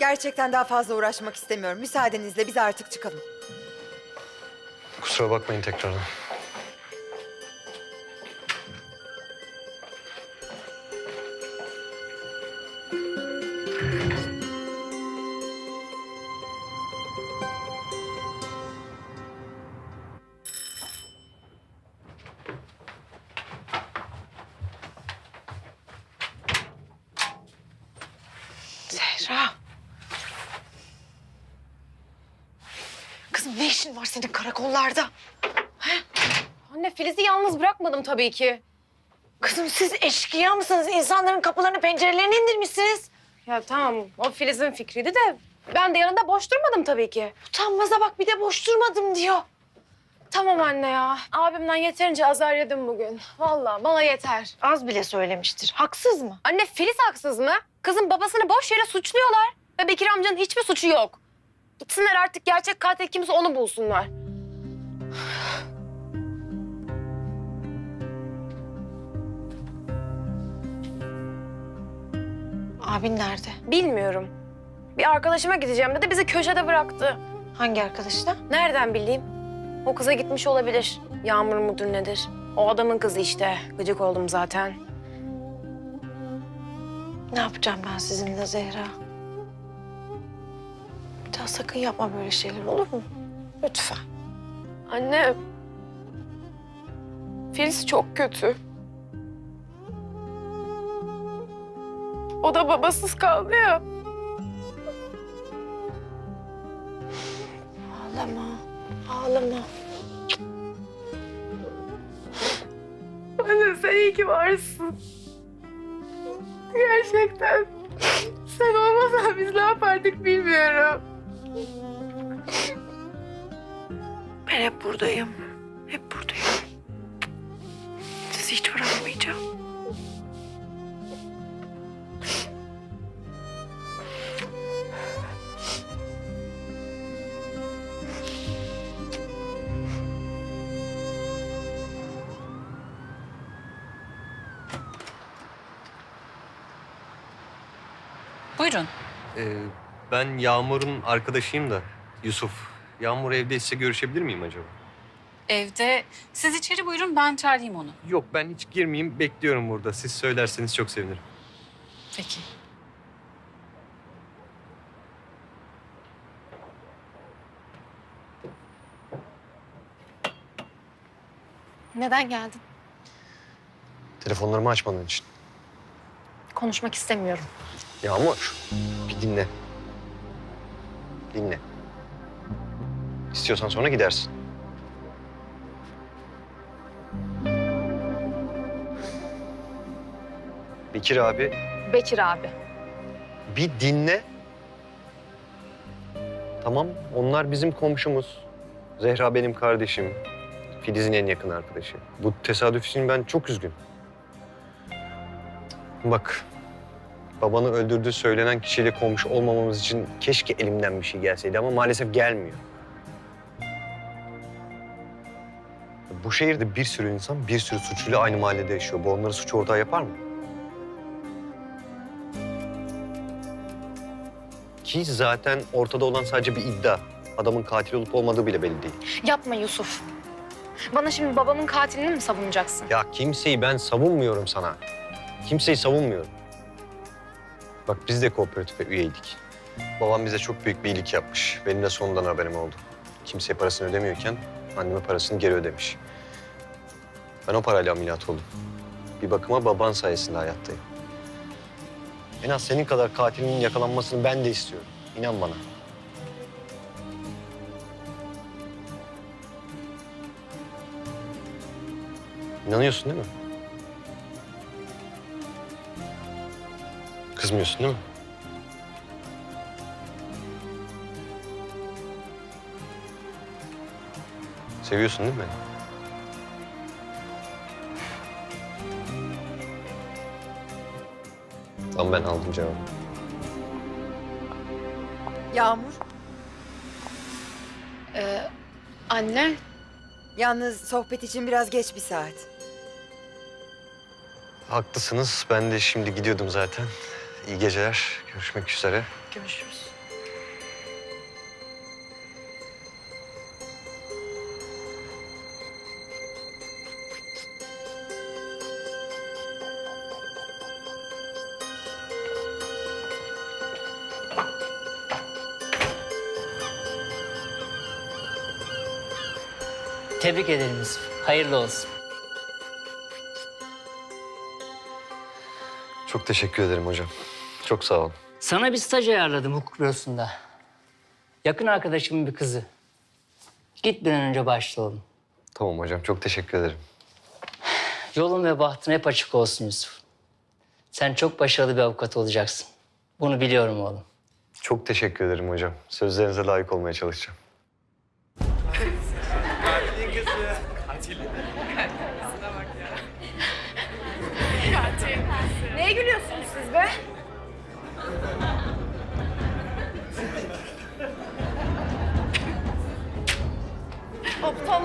Gerçekten daha fazla uğraşmak istemiyorum. Müsaadenizle biz artık çıkalım. Kusura bakmayın tekrardan. Kızım ne işin var senin karakollarda? Anne Filiz'i yalnız bırakmadım tabii ki. Kızım siz eşkıya mısınız? İnsanların kapılarını pencerelerini indirmişsiniz. Ya tamam o Filiz'in fikriydi de ben de yanında boş durmadım tabii ki. Utanmaza bak bir de boş durmadım diyor. Tamam anne ya. Abimden yeterince azar yedim bugün. Vallahi bana yeter. Az bile söylemiştir. Haksız mı? Anne Filiz haksız mı? Kızın babasını boş yere suçluyorlar. Ve Bekir amcanın hiçbir suçu yok. Gitsinler artık gerçek katil kimse onu bulsunlar. Abin nerede? Bilmiyorum. Bir arkadaşıma gideceğim dedi bizi köşede bıraktı. Hangi arkadaşla? Nereden bileyim? O kıza gitmiş olabilir. Yağmur mudur nedir? O adamın kızı işte. Gıcık oldum zaten. Ne yapacağım ben sizinle Zehra? Daha sakın yapma böyle şeyler olur mu? Lütfen. Anne. Filiz çok kötü. O da babasız kaldı ya. Ağlama. Ağlama. Anne sen iyi ki varsın. Gerçekten. Sen olmasan biz ne yapardık bilmiyorum. Ben hep buradayım. Hep buradayım. Sizi hiç bırakmayacağım. Buyurun. Ee, ben Yağmur'un arkadaşıyım da Yusuf. Yağmur evdeyse görüşebilir miyim acaba? Evde. Siz içeri buyurun ben çağırayım onu. Yok ben hiç girmeyeyim bekliyorum burada. Siz söylerseniz çok sevinirim. Peki. Neden geldin? Telefonlarımı açmadığın için. Konuşmak istemiyorum. Yağmur bir dinle. Dinle. İstiyorsan sonra gidersin. Bekir abi Bekir abi. bir dinle. Tamam onlar bizim komşumuz. Zehra benim kardeşim. Filiz'in en yakın arkadaşı. Bu tesadüf için ben çok üzgünüm. Bak babanı öldürdüğü söylenen kişiyle komşu olmamamız için keşke elimden bir şey gelseydi ama maalesef gelmiyor. Bu şehirde bir sürü insan bir sürü suçluyla aynı mahallede yaşıyor. Bu onları suç ortağı yapar mı? Ki zaten ortada olan sadece bir iddia. Adamın katil olup olmadığı bile belli değil. Yapma Yusuf. Bana şimdi babamın katilini mi savunacaksın? Ya kimseyi ben savunmuyorum sana. Kimseyi savunmuyorum. Bak biz de kooperatife üyeydik. Babam bize çok büyük bir iyilik yapmış. Benim de sonundan haberim oldu. Kimseye parasını ödemiyorken anneme parasını geri ödemiş. Ben o parayla ameliyat oldum. Bir bakıma baban sayesinde hayattayım. En az senin kadar katilinin yakalanmasını ben de istiyorum. İnan bana. İnanıyorsun değil mi? Kızmıyorsun değil mi? Seviyorsun değil mi beni? Tamam ben aldım cevabı. Yağmur, Anne. yalnız sohbet için biraz geç bir saat. Haklısınız. Ben de şimdi gidiyordum zaten. İyi geceler. Görüşmek üzere. Görüşürüz. Tebrik ederim Yusuf. Hayırlı olsun. Çok teşekkür ederim hocam. Çok sağ olun. Sana bir staj ayarladım hukuk bürosunda. Yakın arkadaşımın bir kızı. Git bir an önce başla oğlum. Tamam hocam çok teşekkür ederim. Yolun ve bahtın hep açık olsun Yusuf. Sen çok başarılı bir avukat olacaksın. Bunu biliyorum oğlum. Çok teşekkür ederim hocam. Sözlerinize layık olmaya çalışacağım. Neye gülüyorsunuz siz be?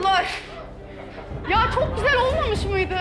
Aptallar. Ya çok güzel olmamış mıydı?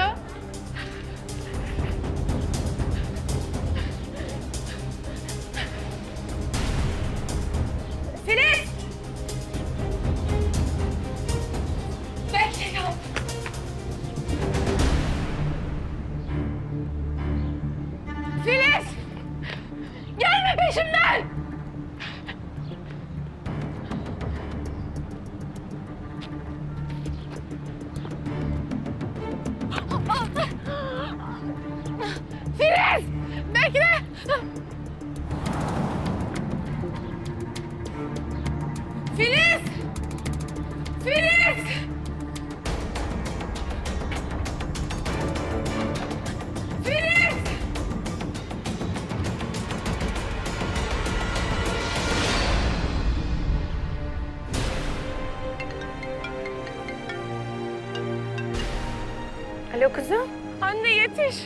Kızım. Anne yetiş.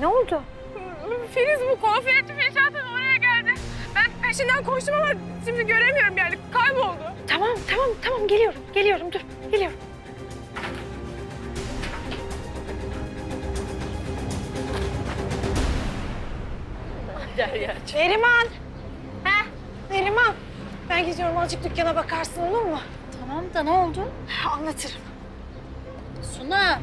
Ne oldu? Filiz bu konferansı Filşat'ın oraya geldi. Ben peşinden koştum ama şimdi göremiyorum yani kayboldu. Tamam tamam tamam geliyorum geliyorum dur geliyorum. Neriman. Heh, Neriman. Ben gidiyorum azıcık dükkana bakarsın olur mu? Tamam da ne oldu? Anlatırım. 那